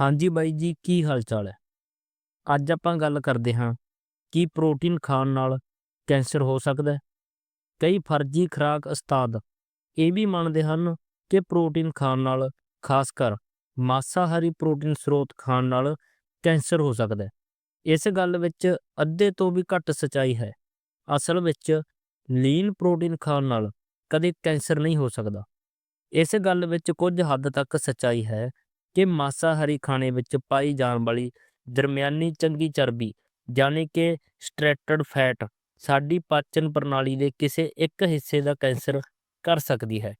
ਹਾਂਜੀ ਬਾਈ ਜੀ, ਕੀ ਹਾਲ ਚਾਲ ਹੈ? ਅੱਜ ਆਪਾਂ ਗੱਲ ਕਰਦੇ ਹਾਂ ਕਿ ਪ੍ਰੋਟੀਨ ਖਾਣ ਨਾਲ ਕੈਂਸਰ ਹੋ ਸਕਦਾ ਹੈ। ਕਈ ਫਰਜ਼ੀ ਖੁਰਾਕ ਉਸਤਾਦ ਇਹ ਵੀ ਮੰਨਦੇ ਹਨ ਕਿ ਪ੍ਰੋਟੀਨ ਖਾਣ ਨਾਲ, ਖਾਸ ਕਰ ਮਾਸਾਹਾਰੀ ਪ੍ਰੋਟੀਨ ਸਰੋਤ ਖਾਣ ਨਾਲ ਕੈਂਸਰ ਹੋ ਸਕਦਾ ਹੈ। ਇਸ ਗੱਲ ਵਿੱਚ ਅੱਧੇ ਤੋਂ ਵੀ ਘੱਟ ਸਚਾਈ ਹੈ। ਅਸਲ ਵਿੱਚ ਲੀਨ ਪ੍ਰੋਟੀਨ ਖਾਣ ਨਾਲ ਕਦੇ ਕੈਂਸਰ ਨਹੀਂ ਹੋ ਸਕਦਾ। ਇਸ ਗੱਲ ਵਿੱਚ ਕੁਝ ਹੱਦ ਤੱਕ ਸਚਾਈ ਹੈ ਕਿ ਮਾਸਾਹਾਰੀ ਖਾਣੇ ਵਿੱਚ ਪਾਈ ਜਾਣ ਵਾਲੀ ਦਰਮਿਆਨੀ ਚੰਗੀ ਚਰਬੀ, ਯਾਨੀ ਕਿ ਸਟ੍ਰੈਟਡ ਫੈਟ, ਸਾਡੀ ਪਾਚਨ ਪ੍ਰਣਾਲੀ ਦੇ ਕਿਸੇ ਇੱਕ ਹਿੱਸੇ ਦਾ ਕੈਂਸਰ ਕਰ ਸਕਦੀ ਹੈ।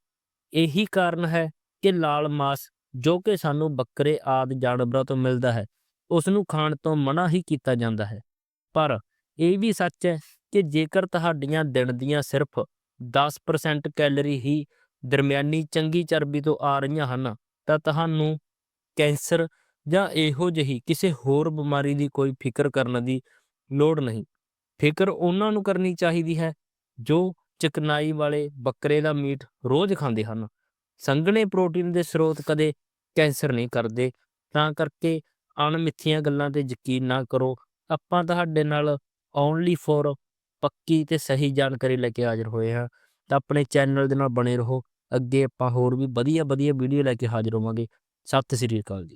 ਇਹੀ ਕਾਰਨ ਹੈ ਕਿ ਲਾਲ ਮਾਸ, ਜੋ ਕਿ ਸਾਨੂੰ ਬੱਕਰੇ ਆਦਿ ਜਾਨਵਰਾਂ ਤੋਂ ਮਿਲਦਾ ਹੈ ਉਸ ਨੂੰ ਖਾਣ ਤੋਂ ਮਨਾ ਹੀ ਕੀਤਾ ਜਾਂਦਾ ਹੈ। ਪਰ ਇਹ ਵੀ ਸੱਚ ਹੈ ਕਿ ਜੇਕਰ ਤੁਹਾਡੀਆਂ ਦਿਨ ਦੀਆਂ ਸਿਰਫ 10% ਕੈਲਰੀ ਹੀ ਦਰਮਿਆਨੀ ਚੰਗੀ ਚਰਬੀ ਤੋਂ ਆ ਰਹੀਆਂ ਹਨ, ਤਾਂ ਤੁਹਾਨੂੰ ਕੈਂਸਰ ਜਾਂ ਇਹੋ ਜਿਹੀ ਕਿਸੇ ਹੋਰ ਬਿਮਾਰੀ ਦੀ ਕੋਈ ਫਿਕਰ ਕਰਨ ਦੀ ਲੋੜ ਨਹੀਂ। ਫਿਕਰ ਉਹਨਾਂ ਨੂੰ ਕਰਨੀ ਚਾਹੀਦੀ ਹੈ ਜੋ ਚਿਕਨਾਈ ਵਾਲੇ ਬੱਕਰੇ ਦਾ ਮੀਟ ਰੋਜ਼ ਖਾਂਦੇ ਹਨ। ਸੰਘਣੇ ਪ੍ਰੋਟੀਨ ਦੇ ਸਰੋਤ ਕਦੇ ਕੈਂਸਰ ਨਹੀਂ ਕਰਦੇ। ਤਾਂ ਕਰਕੇ ਅਣਮਿੱਥੀਆਂ ਗੱਲਾਂ ਤੇ ਯਕੀਨ ਨਾ ਕਰੋ। ਆਪਾਂ ਤੁਹਾਡੇ ਨਾਲ ਓਨਲੀ ਫॉर ਪੱਕੀ ਤੇ ਸਹੀ ਜਾਣਕਾਰੀ ਲੈ ਕੇ ਹਾਜ਼ਰ ਹੋਏ ਹਾਂ। ਤਾਂ ਆਪਣੇ ਚੈਨਲ ਦੇ ਨਾਲ ਬਣੇ ਰਹੋ। ਅੱਗੇ ਆਪਾਂ ਹੋਰ ਵੀ ਵਧੀਆ ਵਧੀਆ ਵੀਡੀਓ ਲੈ ਕੇ ਹਾਜ਼ਰ ਹੋਵਾਂਗੇ। சாஃப்ட் சிடி இருக்காது